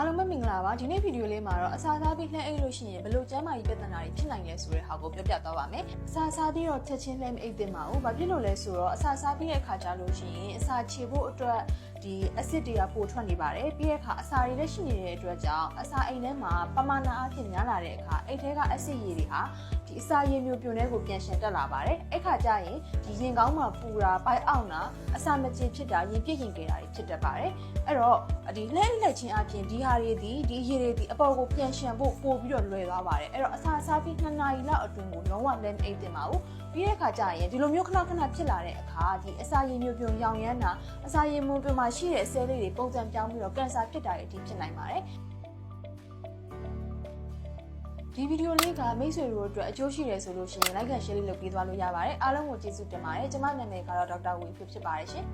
အားလုံးပဲမင်္ဂလာပါဒီနေ့ဗီဒီယိုလေးမှာတော့အစာစားပြီးလှမ်းအိတ်လို့ရှိရင်ဘယ်လိုကျန်းမာရေးပြဿနာတွေဖြစ်နိုင်လဲဆိုတဲ့ဟာကိုပြောပြသွားပါမယ်အစာစားပြီးတော့ချက်ချင်းလှမ်းမအိတ်သင့်ပါဘူးဘာဖြစ်လို့လဲဆိုတော့အစာစားပြီးတဲ့အခါကျလို့ရှိရင်အစာခြေဖို့အတွက်ဒီ acid တွေကပိုထွက်နေပါတယ်ပြီးတဲ့အခါအစာတွေလည်းရှိနေတဲ့အတွက်ကြောင့်အစာအိမ်ထဲမှာပမာဏအဖြစ်များလာတဲ့အခါအိတ်ထဲက acid ရည်တွေဟာ ဒီအစာရည်မျိုးပြုံတဲ့ကိုပြန်ရှင်တက်လာပါတယ်အဲ့ခါကျရင်ဒီရင်ကောင်းမှာပူတာပိုက်အောင်တာအစာမကျင်ဖြစ်တာရင်ပြည့်ရင်ကြတာတွေဖြစ်တတ်ပါတယ်အဲ့တော့ဒီလှည့်လက်ချင်းအပြင်ဒီဟာတွေဒီဒီရည်တွေဒီအပေါ်ကိုပြန်ရှင်ဖို့ပို့ပြီးတော့လွယ်သွားပါတယ်အဲ့တော့အစာစားပြီး2နာရီလောက်အတွင်းကိုလုံးဝလည်းမအိတ်တင်ပါဘူးပြီးတဲ့အခါကျရင်ဒီလိုမျိုးခဏခဏဖြစ်လာတဲ့အခါဒီအစာရည်မျိုးပြုံရောင်ရမ်းတာအစာရည်မျိုးပြုံမှာရှိတဲ့ဆဲလေးတွေပုံစံပြောင်းပြီးတော့ကင်ဆာဖြစ်တာတွေအထိဖြစ်နိုင်ပါတယ် ဒီဗီဒီယိုလေးကမိတ်ဆွေတို့အတွက်အကျိုးရှိတယ်ဆိုလို့ရှိရင် like and share လေးလုပ်ပေးသွားလို့ရပါတယ်အားလုံးကိုကျေးဇူးတင်ပါတယ်ကျွန်မနာမည်ကတော့ဒေါက်တာဝေဖြစ်ဖြစ်ပါတယ်ရှင်